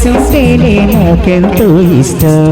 కలిసింటేనే నాకెంతో ఇష్టం?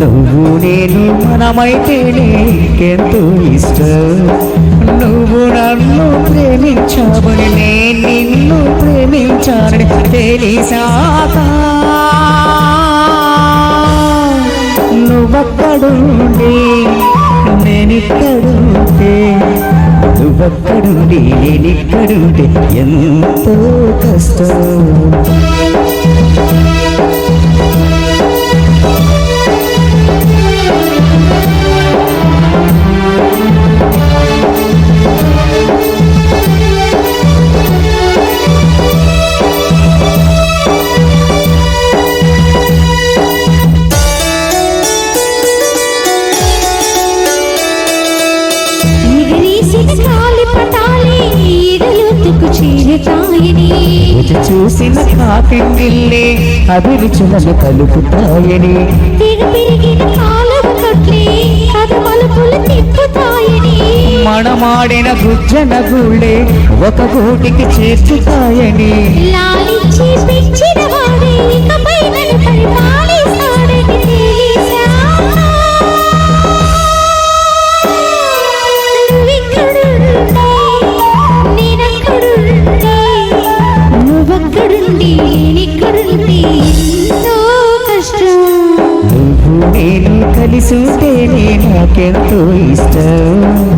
నువ్వు నేను మనమైతేనే ఇంకెంతో ఇష్టం? నువ్వు నన్ను ప్రేమించబడి నేను నిన్ను ప్రేమించాలని తెలిసాక నువ్వక్కడుండి నేనిక్కడుంటే నువ్వక్కడుండి నేనిక్కడుంటే ఎంతో కష్టం. ఈడలోతుకు చేరతాయని చూసిన కాకింగిల్లే అభిరుచులను కలుపుతాయని కాలవ కట్లే కథ మలుపులు తిప్పుతాయని. మణమాడిన గుజ్జన గుళ్ళే ఒక గూటికి చేర్చుతాయని. లాలిచ్చి పెంచిన వాడే ఇకపై నన్ను నువ్వక్కడుండి నేనిక్కడుంటే ఎంతో కష్టం. నువ్వు నేను కలిసి ఉంటేనే నాకెంతో ఇష్టం.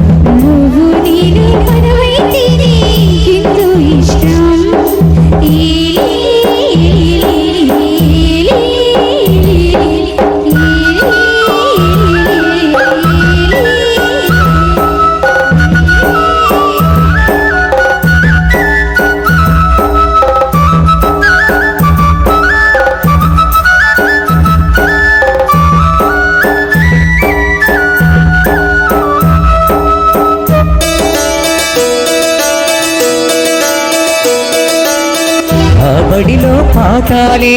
ఆ బడిలో పాఠాలే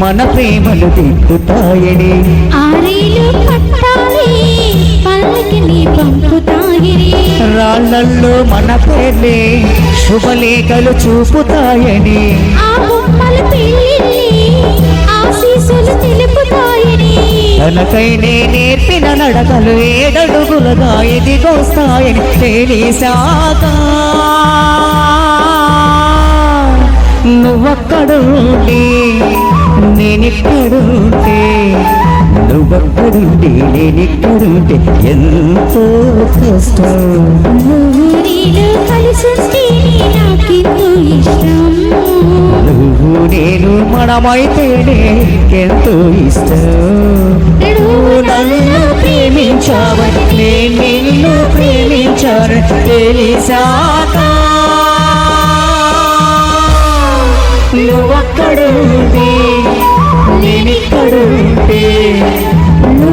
మన ప్రేమలు దిక్కుతాయని ఆరేలు పట్టాలి రాళ్ళల్లో మన పేర్లే శుభలేఖలు చూపుతాయని. ఆ బొమ్మల పెళ్ళిళ్ళి ఆశీసులు తెలుపుతాయని. తనకైనే నేర్పిన నడకలు ఏడడుగులుగా ఎదిగొస్తాయని. తెలిసాక నేనిక్కడుంటే నువ్వక్కడుండి నేనిక్కడుంటే ఎంతో కష్టం. నువ్వు నేను కలిసుంటే నాకెంతో ఇష్టం. నువ్వు నేను మనమైతేనే ఎంతో ఇష్టం. నువ్వు నన్ను ప్రేమించావని నేను నిన్ను ప్రేమించాను. తెలిసాక